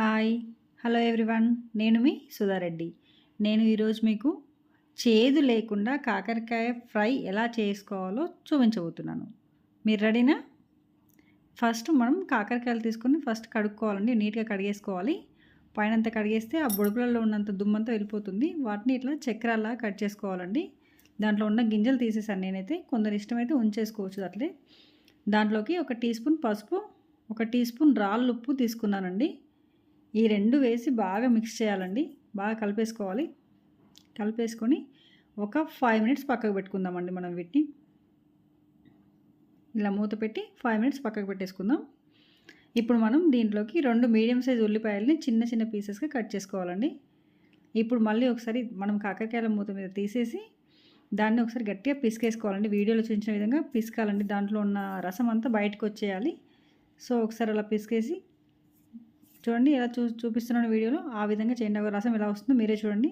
Hi hello everyone. నేను మీ సుధారెడ్డి నేను ఈరోజు మీకు చేదు లేకుండా కాకరకాయ ఫ్రై ఎలా చేసుకోవాలో చూపించబోతున్నాను. మీరు రెడీనా? ఫస్ట్ మనం కాకరకాయలు తీసుకొని ఫస్ట్ కడుక్కోవాలండి. నీట్గా కడిగేసుకోవాలి. పైనంత కడిగేస్తే ఆ బుడుపులలో ఉన్నంత దుమ్మంతా వెళ్ళిపోతుంది. వాటిని ఇట్లా చక్రాల్లా కట్ చేసుకోవాలండి. దాంట్లో ఉన్న గింజలు తీసేసాను నేనైతే. కొందరు ఇష్టమైతే ఉంచేసుకోవచ్చు అట్లే. దాంట్లోకి ఒక టీ స్పూన్ పసుపు ఒక టీ స్పూన్ రాళ్ళు ఉప్పు తీసుకున్నానండి. ఈ రెండు వేసి బాగా మిక్స్ చేయాలండి. బాగా కలిపేసుకోవాలి. కలిపేసుకొని ఒక ఫైవ్ మినిట్స్ పక్కకు పెట్టుకుందామండి మనం వీటిని. ఇలా మూత పెట్టి ఫైవ్ మినిట్స్ పక్కకు పెట్టేసుకుందాం. ఇప్పుడు మనం దీంట్లోకి రెండు మీడియం సైజ్ ఉల్లిపాయలని చిన్న చిన్న పీసెస్గా కట్ చేసుకోవాలండి. ఇప్పుడు మళ్ళీ ఒకసారి మనం కాకరకాయల మూత మీద తీసేసి దాన్ని ఒకసారి గట్టిగా పిసికేసుకోవాలండి. వీడియోలో చూపించిన విధంగా పిసకాలండి. దాంట్లో ఉన్న రసం అంతా బయటకు వచ్చేయాలి. సో ఒకసారి అలా పిసికేసి చూడండి ఎలా చూ చూపిస్తున్నాను వీడియోలో. ఆ విధంగా చేయండి. ఒక రసం ఎలా వస్తుందో మీరే చూడండి.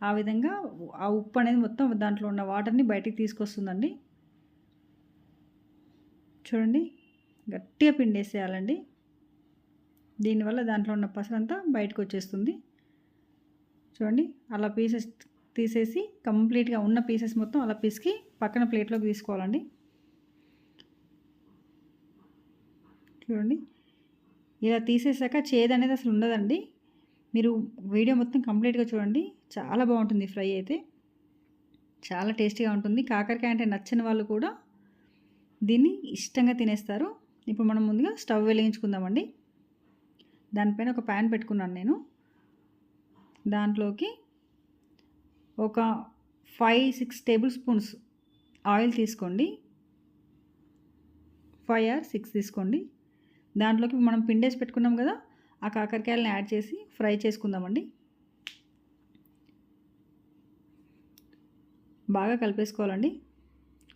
ఆ విధంగా ఆ ఉప్పు అనేది మొత్తం దాంట్లో ఉన్న వాటర్ని బయటికి తీసుకొస్తుందండి. చూడండి. గట్టిగా పిండేసేయాలండి. దీనివల్ల దాంట్లో ఉన్న పసరంతా బయటకు వచ్చేస్తుంది. చూడండి. అలా పీసెస్ తీసేసి కంప్లీట్గా ఉన్న పీసెస్ మొత్తం అలా పీస్కి పక్కన ప్లేట్లోకి తీసుకోవాలండి. చూడండి. ఇలా తీసేసాక చేదు అనేది అసలు ఉండదండి. మీరు వీడియో మొత్తం కంప్లీట్గా చూడండి. చాలా బాగుంటుంది ఫ్రై అయితే. చాలా టేస్టీగా ఉంటుంది. కాకరకాయ అంటే నచ్చని వాళ్ళు కూడా దీన్ని ఇష్టంగా తినేస్తారు. ఇప్పుడు మనం ముందుగా స్టవ్ వెలిగించుకుందామండి. దానిపైన ఒక ప్యాన్ పెట్టుకున్నాను నేను. దాంట్లోకి ఒక five six tablespoons oil తీసుకోండి. ఫైవ్ ఆర్ సిక్స్ తీసుకోండి. దాంట్లోకి మనం పిండేసి పెట్టుకున్నాం కదా ఆ కాకరకాయలను యాడ్ చేసి ఫ్రై చేసుకుందామండి. బాగా కలిపేసుకోవాలండి.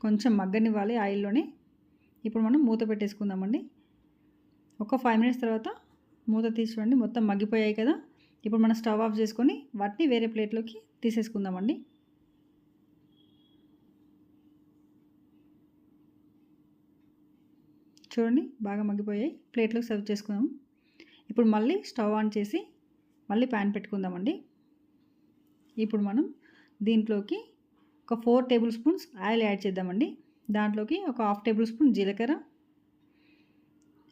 కొంచెం మగ్గనివ్వాలి ఆయిల్లోనే. ఇప్పుడు మనం మూత పెట్టేసుకుందామండి. ఒక ఫైవ్ మినిట్స్ తర్వాత మూత తీసుకోండి. మొత్తం మగ్గిపోయాయి కదా. ఇప్పుడు మనం స్టవ్ ఆఫ్ చేసుకొని వాటిని వేరే ప్లేట్లోకి తీసేసుకుందామండి. చూడండి బాగా మగ్గిపోయాయి. ప్లేట్లోకి సర్వ్ చేసుకుందాం. ఇప్పుడు మళ్ళీ స్టవ్ ఆన్ చేసి మళ్ళీ ప్యాన్ పెట్టుకుందామండి. ఇప్పుడు మనం దీంట్లోకి ఒక four tablespoons oil add చేద్దామండి. దాంట్లోకి ఒక హాఫ్ టేబుల్ స్పూన్ జీలకర్ర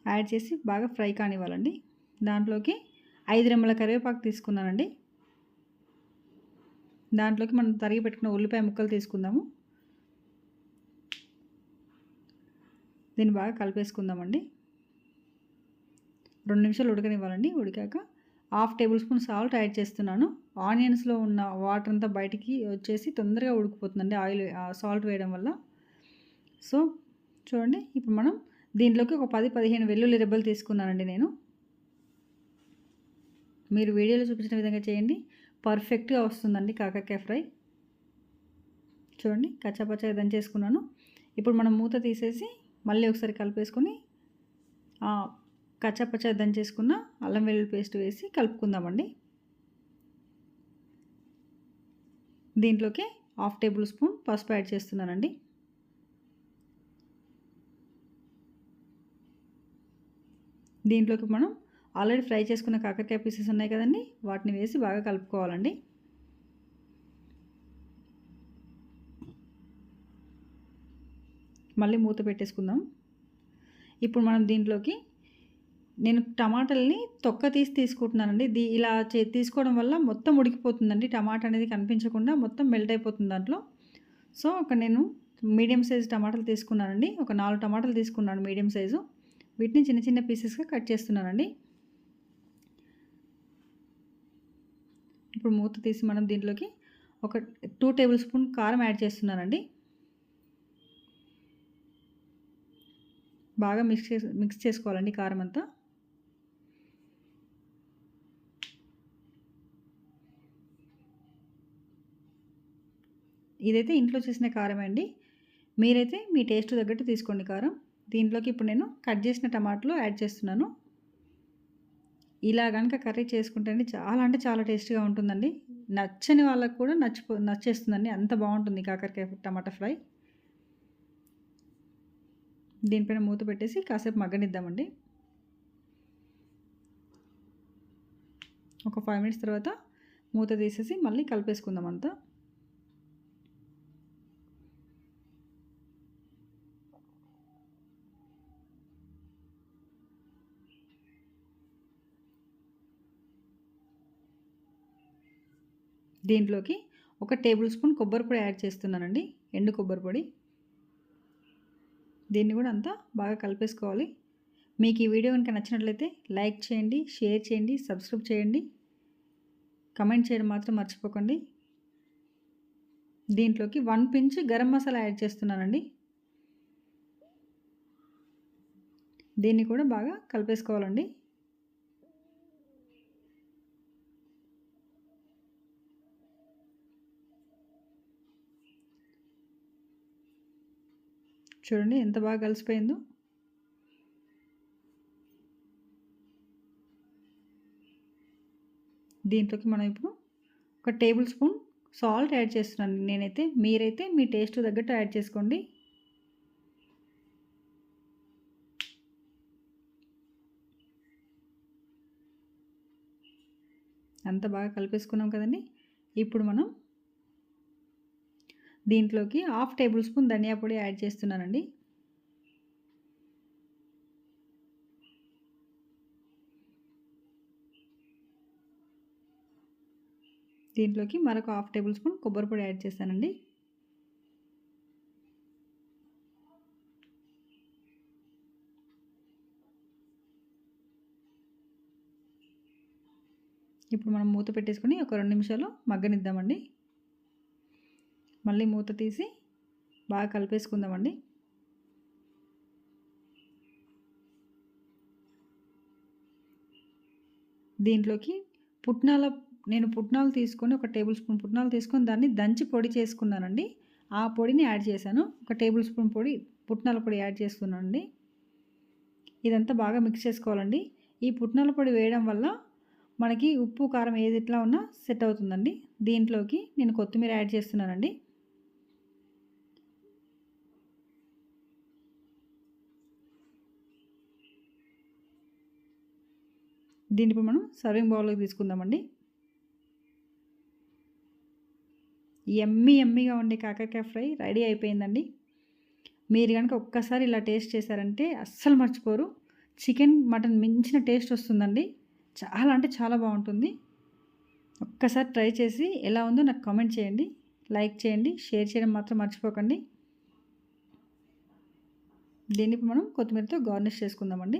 యాడ్ చేసి బాగా ఫ్రై కానివ్వాలండి. దాంట్లోకి ఐదు రెమ్మల కరివేపాకు తీసుకున్నానండి. దాంట్లోకి మనం తరిగి పెట్టుకున్న ఉల్లిపాయ ముక్కలు తీసుకుందాము. దీన్ని బాగా కలిపేసుకుందామండి. రెండు నిమిషాలు ఉడకనివ్వాలండి. ఉడికాక half tablespoon salt add చేస్తున్నాను. ఆనియన్స్లో ఉన్న వాటర్ అంతా బయటికి వచ్చేసి తొందరగా ఉడికిపోతుందండి ఆయిల్ సాల్ట్ వేయడం వల్ల. సో చూడండి ఇప్పుడు మనం దీంట్లోకి ఒక పది పదిహేను వెల్లుల్లి రెబ్బలు తీసుకున్నానండి నేను. మీరు వీడియోలో చూపించిన విధంగా చేయండి. పర్ఫెక్ట్గా వస్తుందండి కాకరకాయ ఫ్రై. చూడండి కచ్చాపచ్చగా దంచేసుకున్నాను. ఇప్పుడు మనం మూత తీసేసి మళ్ళీ ఒకసారి కలిపేసుకొని కచ్చపచ్చ దంచేసుకున్న అల్లం వెల్లుల్లి పేస్ట్ వేసి కలుపుకుందామండి. దీంట్లోకి హాఫ్ టేబుల్ స్పూన్ పసుపు యాడ్ చేస్తున్నానండి. దీంట్లోకి మనం ఆల్రెడీ ఫ్రై చేసుకున్న కాకరకాయ పీసెస్ ఉన్నాయి కదండి వాటిని వేసి బాగా కలుపుకోవాలండి. మళ్ళీ మూత పెట్టేసుకుందాం. ఇప్పుడు మనం దీంట్లోకి నేను టమాటాలని తొక్క తీసి తీసుకుంటున్నానండి. దీ ఇలా చే తీసుకోవడం వల్ల మొత్తం ఉడికిపోతుందండి. టమాటా అనేది కనిపించకుండా మొత్తం మెల్ట్ అయిపోతుంది దాంట్లో. సో ఒక నేను మీడియం సైజు టమాటాలు తీసుకున్నానండి. ఒక నాలుగు టమాటాలు తీసుకున్నాను మీడియం సైజు. వీటిని చిన్న చిన్న పీసెస్గా కట్ చేస్తున్నానండి. ఇప్పుడు మూత తీసి మనం దీంట్లోకి ఒక టూ టేబుల్ స్పూన్ కారం యాడ్ చేస్తున్నానండి. బాగా మిక్స్ చేసి మిక్స్ చేసుకోవాలండి కారం అంతా. ఇదైతే ఇంట్లో చేసిన కారం అండి. మీరైతే మీ టేస్ట్ తగ్గట్టు తీసుకోండి కారం. దీంట్లోకి ఇప్పుడు నేను కట్ చేసిన టమాటాలు యాడ్ చేస్తున్నాను. ఇలా కనుక కర్రీ చేసుకుంటే చాలా అంటే చాలా టేస్టీగా ఉంటుందండి. నచ్చని వాళ్ళకు కూడా నచ్చిపో నచ్చేస్తుందండి. అంత బాగుంటుంది కాకరకాయ టమాటా ఫ్రై. దీనిపైన మూత పెట్టేసి కాసేపు మగ్గనిద్దామండి. ఒక ఫైవ్ మినిట్స్ తర్వాత మూత తీసేసి మళ్ళీ కలిపేసుకుందాం అంతా. దీంట్లోకి ఒక టేబుల్ స్పూన్ కొబ్బరి పొడి యాడ్ చేస్తున్నానండి. ఎండు కొబ్బరి పొడి. దీన్ని కూడా అంతా బాగా కలిపేసుకోవాలి. మీకు ఈ వీడియో కనుక నచ్చినట్లయితే లైక్ చేయండి షేర్ చేయండి సబ్స్క్రైబ్ చేయండి. కమెంట్ చేయడం మాత్రం మర్చిపోకండి. దీంట్లోకి one pinch garam masala add చేస్తున్నానండి. దీన్ని కూడా బాగా కలిపేసుకోవాలండి. చూడండి ఎంత బాగా కలిసిపోయిందో. దీంట్లోకి మనం ఇప్పుడు ఒక టేబుల్ స్పూన్ సాల్ట్ యాడ్ చేస్తున్నాను నేనైతే మీరైతే మీ టేస్ట్ తగ్గట్టు యాడ్ చేసుకోండి. అంత బాగా కలిపేసుకున్నాం కదండి. ఇప్పుడు మనం దీంట్లోకి హాఫ్ టేబుల్ స్పూన్ ధనియా పొడి యాడ్ చేస్తున్నానండి. దీంట్లోకి మరొక హాఫ్ టేబుల్ స్పూన్ కొబ్బరి పొడి యాడ్ చేస్తానండి ఇప్పుడు మనం మూత పెట్టేసుకొని ఒక రెండు నిమిషాలు మగ్గనిద్దామండి. మళ్ళీ మూత తీసి బాగా కలిపేసుకుందామండి. దీంట్లోకి పుట్నాల నేను పుట్నాలు తీసుకొని ఒక టేబుల్ స్పూన్ పుట్నాలు తీసుకొని దాన్ని దంచి పొడి చేసుకున్నానండి. ఆ పొడిని యాడ్ చేశాను. ఒక టేబుల్ స్పూన్ పొడి పుట్నాల పొడి యాడ్ చేస్తున్నానండి. ఇదంతా బాగా మిక్స్ చేసుకోవాలండి. ఈ పుట్నాల పొడి వేయడం వల్ల మనకి ఉప్పు కారం ఏది ఇట్లా ఉన్నా సెట్ అవుతుందండి. దీంట్లోకి నేను కొత్తిమీర యాడ్ చేస్తున్నానండి. దీన్ని ఇప్పుడు మనం సర్వింగ్ బౌల్లోకి తీసుకుందామండి. ఎమ్మి ఎమ్మిగా ఉండే కాకరకాయ ఫ్రై రెడీ అయిపోయిందండి. మీరు కనుక ఒక్కసారి ఇలా టేస్ట్ చేశారంటే అస్సలు మర్చిపోరు. చికెన్ మటన్ మించిన టేస్ట్ వస్తుందండి. చాలా అంటే చాలా బాగుంటుంది. ఒక్కసారి ట్రై చేసి ఎలా ఉందో నాకు కామెంట్ చేయండి. లైక్ చేయండి షేర్ చేయడం మాత్రం మర్చిపోకండి. దీన్ని మనం కొత్తిమీరతో గార్నిష్ చేసుకుందామండి.